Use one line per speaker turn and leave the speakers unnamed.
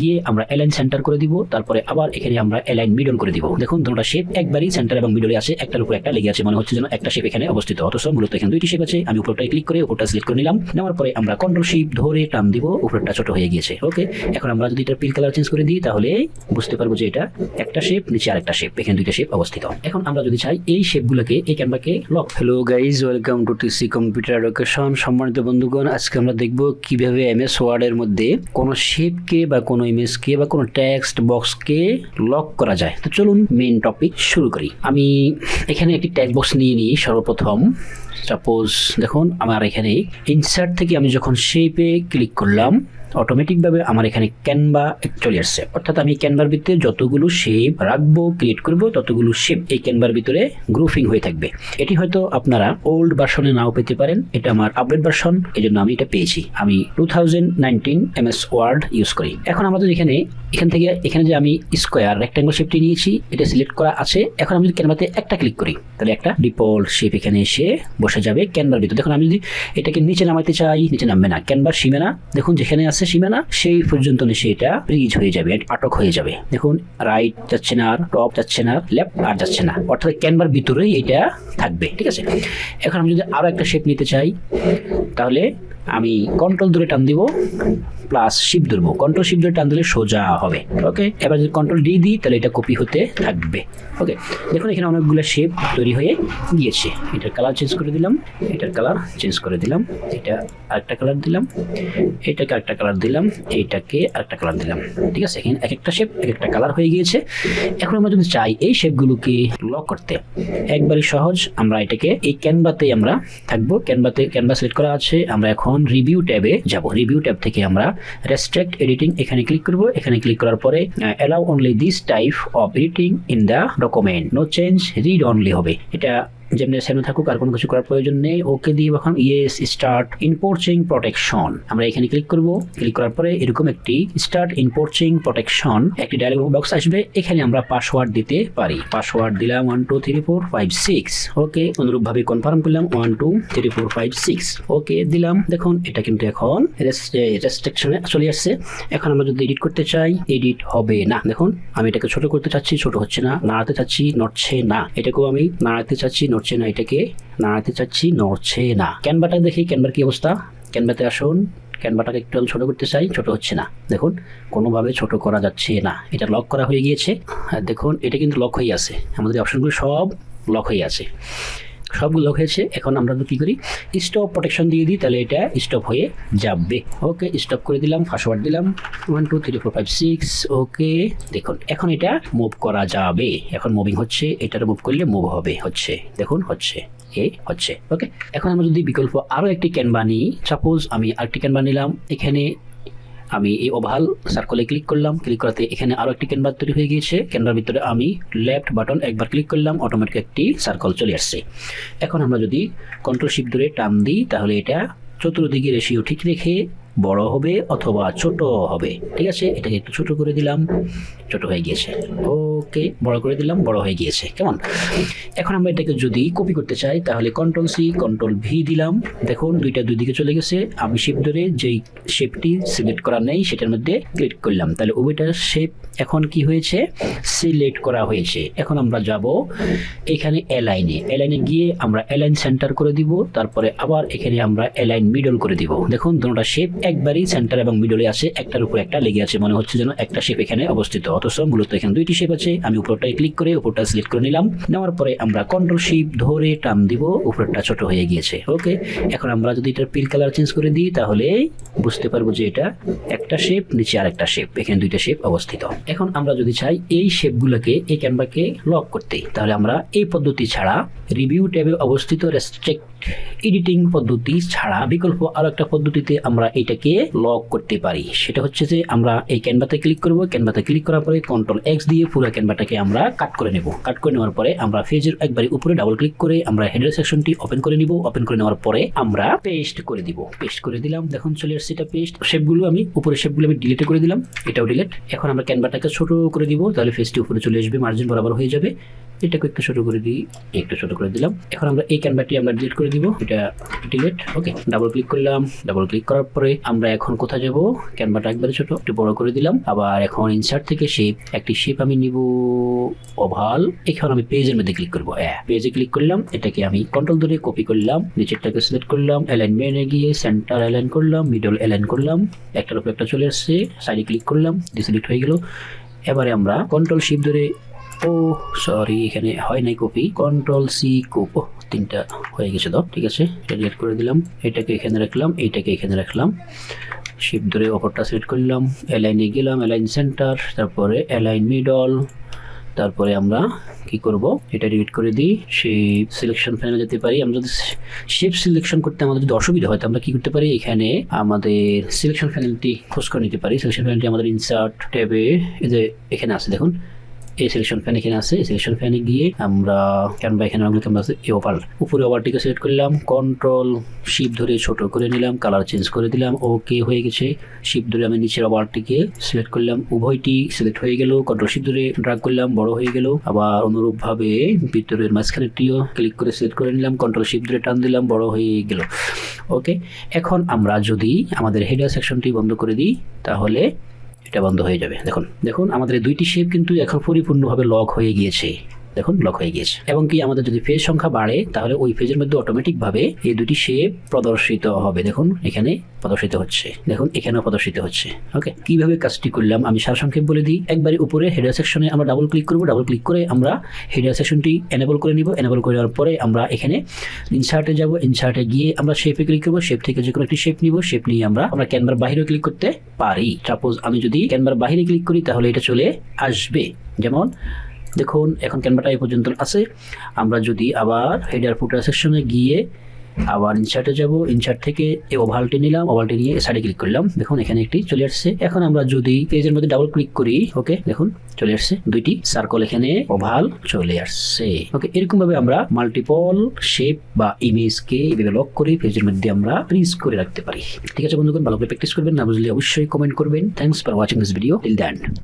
গিয়ে আমরা align centre করে দিব, তারপরে আবার এখানে আমরা অ্যালাইন মিডল করে দিব। দেখুন, দুটো শেপ একবারই সেন্টার এবং মিডলে আছে একটার উপর একটা লেগে আছে, মনে হচ্ছে যেন একটা শেপ এখানে অবস্থিত। অথচ মূলত এখানে দুইটি শেপ আছে, আমি উপরটায় ক্লিক করে উপরটা সিলেক্ট করে নিলাম, নেওয়ার পরে আমরা কন্ট্রোল শিপ ধরে টান দিব, উপরটা ছোট হয়ে গিয়েছে। ওকে এখন আমরা যদি এটা পিল কালার চেঞ্জ করে দিই, তাহলে বুঝতে পারব যে এটা একটা শেপ নিচে আরেকটা শেপ এখানে দুইটা শেপ অবস্থিত। এখন আমরা যদি চাই এই শেপগুলোকে এই ক্যামেরাকে lock hello guys welcome to TC computer education সম্মানিত বন্ধুগণ, আজকে আমরা দেখব কীভাবে এমএস ওয়ার্ডের মধ্যে কোনো শেপকে বা কোনো ইমেজকে বা কোনো টেক্সট বক্সকে লক করা যায়। তো চলুন মেন টপিক শুরু করি। আমি এখানে একটি ট্যাগ বক্স নিয়ে নিই সর্বপ্রথম। সাপোজ দেখুন, আমার এখানে ইনসার্ট থেকে আমি যখন শেপে ক্লিক করলাম অটোমেটিকভাবে আমার এখানে ক্যানভা চলে আসছে। অর্থাৎ আমি ক্যানভার ভিতরে যতগুলো শেপ রাখব ক্রিয়েট করব, ততগুলো শেপ এই ক্যানভার ভিতরে গ্রুপিং হয়ে থাকবে। এটি হয়তো আপনারা ওল্ড ভার্সনে নাও পেতে পারেন। এটা আমার আপডেট ভার্সন এই জন্য আমি এটা পেয়েছি। আমি two thousand nineteen word use করি। এখন আমাদের এখানে, এখান থেকে, এখানে যে আমি স্কোয়ার রেক্টাঙ্গল শেপটি নিয়েছি, এটা সিলেক্ট করা আছে। এখন আমি যদি ক্যানভাতে একটা ক্লিক করি, তাহলে একটা ডিফল্ট শেপ এখানে এসে বসে যাবে ক্যানভার ভিতরে। দেখুন, আমি যদি এটাকে নিচে নামাইতে চাই, নিচে নামবে না। ক্যানভার সীমে না দেখুন, যেখানে আছে সীমানা, সেই পর্যন্ত এটা ফ্রিজ হয়ে যাবে আটক হয়ে যাবে। দেখুন রাইট যাচ্ছে না আর টপ যাচ্ছে না লেফট আর যাচ্ছে না। অর্থাৎ ক্যানভার ভিতরেই এটা থাকবে, ঠিক আছে? এখন আমি যদি আরও একটা শেপ নিতে চাই, তাহলে আমি কন্ট্রোল ধরে টান দিব প্লাস শিপ ধরবো। কন্ট্রোল শিপ ধরে টান দিলে সোজা হবে ওকে এবার যদি কন্ট্রোল ডি দিই, তাহলে এটা কপি হতে থাকবে ওকে দেখুন, এখানে অনেকগুলো শেপ তৈরি হয়ে গিয়েছে। এটার কালার চেঞ্জ করে দিলাম, এটার কালার চেঞ্জ করে দিলাম, এটা আরেকটা কালার দিলাম, এটাকে আরেকটা কালার দিলাম এইটাকে আরেকটা কালার দিলাম, ঠিক আছে? এখানে এক একটা শেপ এক একটা কালার হয়ে গিয়েছে। এখন আমরা যদি চাই এই শেপগুলোকে লক করতে একবারই সহজ, আমরা এটাকে এই ক্যানভাতে আমরা থাকব। ক্যানভাতে ক্যানভা সিলেক্ট করা আছে, আমরা এখন রিভিউ ট্যাবে যাব। রিভিউ ট্যাব থেকে আমরা রেস্ট্রিক্ট এডিটিং এখানে ক্লিক করব। এখানে ক্লিক করার পরে allow only this type of editing in the document no change read only হবে। এটা যেমনি সেমনি থাকুক আর কোনো কিছু করার প্রয়োজন নেই। ওকে দিয়ে এখন ইয়েস স্টার্ট ইম্পোর্চিং প্রোটেকশন আমরা এখানে ক্লিক করব। ক্লিক করার পরে এরকম একটি স্টার্ট ইম্পোর্চিং প্রোটেকশন একটি ডায়লগ বক্স আসবে। এখানে আমরা পাসওয়ার্ড দিতে পারি। পাসওয়ার্ড দিলাম one two three four five six okay অনুরূপভাবে কনফার্ম করলাম one two three four five six okay দিলাম। দেখুন, এটা কিন্তু এখন রেস্ট্রিকশনে চলে আসছে। এখন আমরা যদি এডিট করতে চাই এডিট হবে না। দেখুন, আমি এটাকে ছোট করতে চাচ্ছি, ছোট হচ্ছে না, নাড়াতে চাচ্ছি, নড়ছে না। এটাকেও আমি নাড়াতে চাচ্ছি নড়ছে না এটাকে, নাড়াতে চাচ্ছি, নড়ছে না। ক্যানভাটা দেখি, ক্যানভার কি অবস্থা? ক্যানভাতে আসুন, ক্যানভাটাকে একটু ছোট করতে চাই, ছোট হচ্ছে না। দেখুন, কোনোভাবে ছোট করা যাচ্ছে না। এটা লক করা হয়ে গিয়েছে। দেখুন, এটা কিন্তু লক হয়ে আছে। আমাদের অপশনগুলো সব লক হয়ে আছে। সবগুলো হয়েছে। এখন আমরা কি করি? স্টপ প্রোটেকশন দিয়ে দিই, তাহলে এটা স্টপ হয়ে যাবে। ওকে স্টপ করে দিলাম পাসওয়ার্ড দিলাম। One two three four five six okay দেখুন, এখন এটা মুভ করা যাবে। এখন মুভিং হচ্ছে, এটার মুভ করলে মুভ হবে, হচ্ছে, দেখুন, হচ্ছে, এ, হচ্ছে ওকে এখন আমরা যদি বিকল্প আরও একটি ক্যানভা নিই সাপোজ আমি আরেকটি ক্যানভা নিলাম এখানে আমি এই ওভাল সার্কলে ক্লিক করলাম। ক্লিক করাতে এখানে আরও একটি ক্যানভাস তৈরি হয়ে গিয়েছে। ক্যানভার ভিতরে আমি লেফট বাটন একবার ক্লিক করলাম অটোমেটিক একটি সার্কল চলে আসছে। এখন আমরা যদি কন্ট্রোল শিপ ধরে টান দিই, তাহলে এটা চতুর্দিকে রেশিও ঠিক রেখে বড় হবে অথবা ছোট হবে। ঠিক আছে? এটাকে একটু ছোট করে দিলাম। ছোট হয়ে গিয়েছে। ওকে, বড় করে দিলাম, বড় হয়ে গিয়েছে। কেমন? এখন আমরা এটাকে যদি কপি করতে চাই, তাহলে কন্ট্রোল সি কন্ট্রোল ভি দিলাম। দেখুন, দুইটা দুই দিকে চলে গেছে। আমি শেপ ধরে যেই শেপটি সিলেক্ট করা নেই, সেটার মধ্যে ক্লিক করলাম। তাহলে উভয়টার শেপ এখন কি হয়েছে? সিলেক্ট করা হয়েছে। এখন আমরা যাব এখানে অ্যালাইনে এলাইনে গিয়ে আমরা অ্যালাইন সেন্টার করে দিব। তারপরে আবার এখানে আমরা অ্যালাইন মিডল করে দিব। দেখুন, দুটোটা শেপ একবারই সেন্টার এবং মিডলে আছে, একটার উপর একটা লেগে আছে, মনে হচ্ছে যেন একটা শেপ এখানে অবস্থিত। অথচ মূলত এখানে দুইটি শেপ আছে, আমি উপরটায় ক্লিক করে, উপরটা সিলেক্ট করে নিলাম। নেওয়ার পরে আমরা কন্ট্রোল শিপ ধরে টান দিব, উপরটা ছোট হয়ে গিয়েছে। ওকে এখন আমরা যদি এটার পিল কালার চেঞ্জ করে দিই, তাহলে বুঝতে পারব যে এটা একটা শেপ নিচে আরেকটা শেপ এখানে দুইটা শেপ অবস্থিত। এখন আমরা যদি চাই এই শেপগুলোকে এই ক্যানভাকে লক করতে, তাহলে আমরা এই পদ্ধতি ছাড়া রিভিউ ট্যাবে অবস্থিত রেস্ট্রিক্ট এডিটিং পদ্ধতি ছাড়া বিকল্প আরও একটা পদ্ধতিতে আমরা এটাকে লক করতে পারি। সেটা হচ্ছে যে আমরা এই ক্যানভাতে ক্লিক করব। ক্যানভাতে ক্লিক করার পরে কন্ট্রোল এক্স দিয়ে পুরো ক্যানভাটাকে আমরা কাট করে নেব। কাট করে নেওয়ার পরে আমরা ফেজের একবারে উপরে ডাবল ক্লিক করে আমরা হেডার সেকশনটি ওপেন করে নিব। ওপেন করে নেওয়ার পরে আমরা পেস্ট করে দিব। পেস্ট করে দিলাম। দেখুন চলে আসছে এটা পেস্ট শেপগুলো আমি উপরে শেপগুলো আমি ডিলিট করে দিলাম। এটাও ডিলিট এখন আমরা ক্যানভাটাকে ছোট করে দিব। তাহলে ফেসটি উপরে চলে আসবে। মার্জিন বরাবর হয়ে যাবে। এটাকে একটু ছোট করে দিই। একটু ছোট করে দিলাম। এখন আমরা এই ক্যানভাটি আমরা ডিলিট করে দিব। এটা ডিলিট ওকে ডাবল ক্লিক করলাম। ডাবল ক্লিক করার পরে আমরা এখন কোথায় যাব? ক্যানভাটা একবারে ছোট, একটু বড় করে দিলাম। আবার এখন ইনসার্ট থেকে শেপ একটি শেপ আমি নিব ওভাল এখন আমি পেজের মধ্যে ক্লিক করব। হ্যাঁ পেজে ক্লিক করলাম। এটাকে আমি কন্ট্রোল ধরে কপি করলাম। নিচেরটাকে সিলেক্ট করলাম। অ্যালাইনমেন্টে গিয়ে সেন্টার অ্যালাইন করলাম। মিডল অ্যালাইন করলাম। একটার উপর একটা চলে আসছে। সাইডে ক্লিক করলাম। ডিসিলেক্ট হয়ে গেল। এবারে আমরা কন্ট্রোল শিপ ধরে ও সরি এখানে হয় নাই কপি। কন্ট্রোল সি কোপ। তিনটা হয়ে গেছে তো, ঠিক আছে? এটা ডিলিট করে দিলাম। এটাকে এখানে রাখলাম এইটাকে এখানে রাখলাম। শিপ ধরে অপরটা সিলেক্ট করলাম অ্যালাইনে গেলাম অ্যালাইন সেন্টার তারপরে অ্যালাইন মিডল তারপরে আমরা কি করব? এটা ডিলিট করে দিই। সেই সিলেকশন প্যানেলে যেতে পারি। আমরা যদি শেপ সিলেকশন করতে আমাদের যদি অসুবিধা হয়, তো আমরা কি করতে পারি? এখানে আমাদের সিলেকশন প্যানেলটি খোঁজ করে নিতে পারি। সিলেকশন প্যানেলটি আমাদের ইনসার্ট ট্যাবে, এই যে এখানে আছে, দেখুন। এই সিলেকশন ফ্যান এখানে আছে। সিলেকশন ফ্যানে গিয়ে আমরা ক্যানভা এখানে আমরা ক্যানভা আছে। ওভার উপরে ওভারটিকে সিলেক্ট করলাম। কন্ট্রোল শিপ ধরে ছোট করে নিলাম কালার চেঞ্জ করে দিলাম। ওকে হয়ে গেছে। শিপ ধরে আমি নিচের ওভারটিকে সিলেক্ট করলাম। উভয়টি সিলেক্ট হয়ে গেল। কন্ট্রোল শিপ ধরে ড্রাগ করলাম। বড় হয়ে গেল। আবার অনুরূপভাবে ভিতরের মাঝখানেরটিও ক্লিক করে সিলেক্ট করে নিলাম। কন্ট্রোল শিপ ধরে টান দিলাম। বড় হয়ে গেল। ওকে এখন আমরা যদি আমাদের হেডার সেকশনটি বন্ধ করে দিই, তাহলে এটা বন্ধ হয়ে যাবে। দেখুন দেখুন, আমাদের দুইটি শেপ কিন্তু এখন পরিপূর্ণভাবে লক হয়ে গিয়েছে। দেখুন লক হয়ে গিয়েছে। এবং কি আমাদের যদি ফেজ সংখ্যা বাড়ে, তাহলে ওই ফেজের মধ্যে অটোমেটিকভাবে এই দুটি শেপ প্রদর্শিত হবে। দেখুন, এখানে প্রদর্শিত হচ্ছে। দেখুন, এখানেও প্রদর্শিত হচ্ছে। ওকে কীভাবে কাজটি করলাম? আমি সারসংক্ষেপ বলে দিই। একবারে উপরে হেডার সেকশনে আমরা ডাবল ক্লিক করব। ডাবল ক্লিক করে আমরা হেডার সেকশনটি এনেবল করে নিব। এনেবল করে নেওয়ার পরে আমরা এখানে ইনসার্টে যাব। ইনসার্টে গিয়ে আমরা শেপে ক্লিক করব। শেপ থেকে যে কোনো একটি শেপ নিব। শেপ নিয়ে আমরা আমরা ক্যানভার বাইরে ক্লিক করতে পারি। সাপোজ আমি যদি ক্যানভার বাইরে ক্লিক করি, তাহলে এটা চলে আসবে। যেমন দেখুন, এখন ক্যানভাটা এই পর্যন্ত আছে। আমরা যদি আবার হেডার ফুটার সেকশনে গিয়ে আবার ইনসার্টে যাব ইনসার্ট থেকে এই ওভালটি নিলাম ওভালটি নিয়ে সাইডে ক্লিক করলাম। দেখুন, এখানে একটি চলে আসছে। এখন আমরা যদি পেজের মধ্যে ডাবল ক্লিক করি ওকে দেখুন, চলে আসছে। দুইটি সার্কল এখানে ওভাল চলে আসছে। ওকে এরকম ভাবে আমরা মাল্টিপল শেপ বা ইমেজকে এভাবে লক করে পেজের মধ্যে আমরা ফ্রিজ করে রাখতে পারি। ঠিক আছে বন্ধুগণ, ভালো করে প্র্যাকটিস করবেন, না বুঝলে অবশ্যই কমেন্ট করবেন। Thanks for watching this video till the end